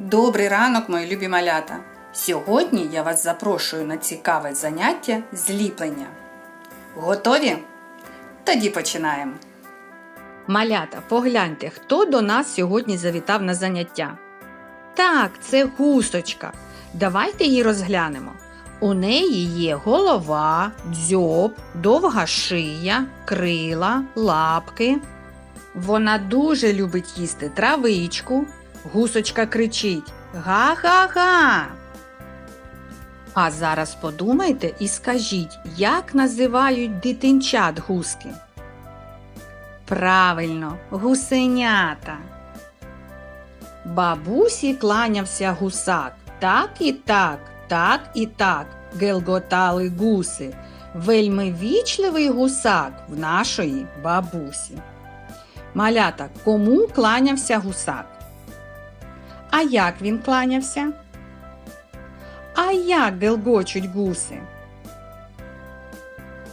Добрий ранок, мої любі малята! Сьогодні я вас запрошую на цікаве заняття зліплення. Готові? Тоді починаємо. Малята, погляньте, хто до нас сьогодні завітав на заняття. Так, це гусочка. Давайте її розглянемо. У неї є голова, дзьоб, довга шия, крила, лапки. Вона дуже любить їсти травичку. Гусочка кричить Га-га-га. А зараз подумайте і скажіть, як називають дитинчат гуски? Правильно, гусенята. Бабусі кланявся гусак. Так і так, так і так, гелготали гуси. Вельми вічливий гусак в нашої бабусі. Малята, кому кланявся гусак? А як він кланявся? А як гелгочуть гуси?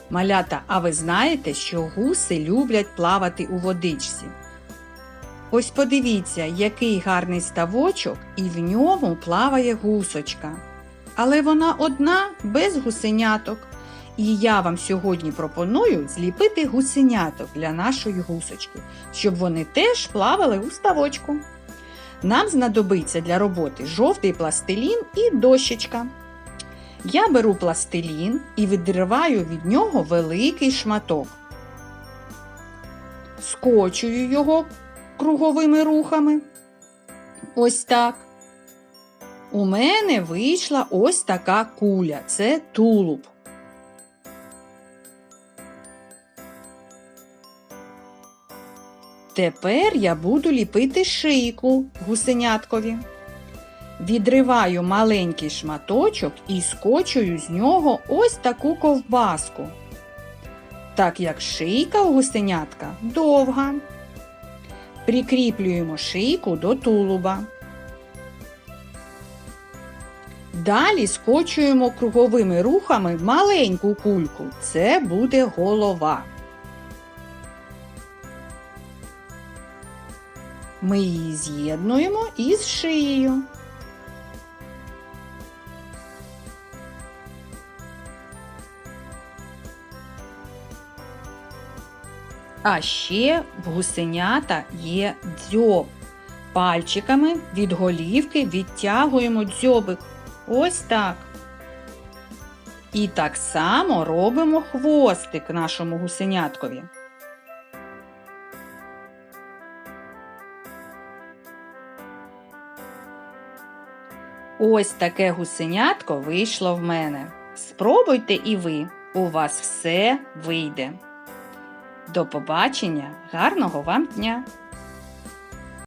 Малята, а ви знаєте, що гуси люблять плавати у водичці? Ось подивіться, який гарний ставочок, і в ньому плаває гусочка. Але вона одна без гусеняток. І я вам сьогодні пропоную зліпити гусеняток для нашої гусочки, щоб вони теж плавали у ставочку. Нам знадобиться для роботи жовтий пластилін і дощечка. Я беру пластилін і відриваю від нього великий шматок. Скочую його круговими рухами. Ось так. У мене вийшла ось така куля. Це тулуб. Тепер я буду ліпити шийку гусеняткові. Відриваю маленький шматочок і скочую з нього ось таку ковбаску. Так як шийка у гусенятка довга. Прикріплюємо шийку до тулуба. Далі скочуємо круговими рухами маленьку кульку. Це буде голова. Ми її з'єднуємо із шиєю. А ще в гусенята є дзьоб. Пальчиками від голівки відтягуємо дзьобик. Ось так. І так само робимо хвостик нашому гусеняткові. Ось таке гусенятко вийшло в мене. Спробуйте і ви, у вас все вийде. До побачення, гарного вам дня!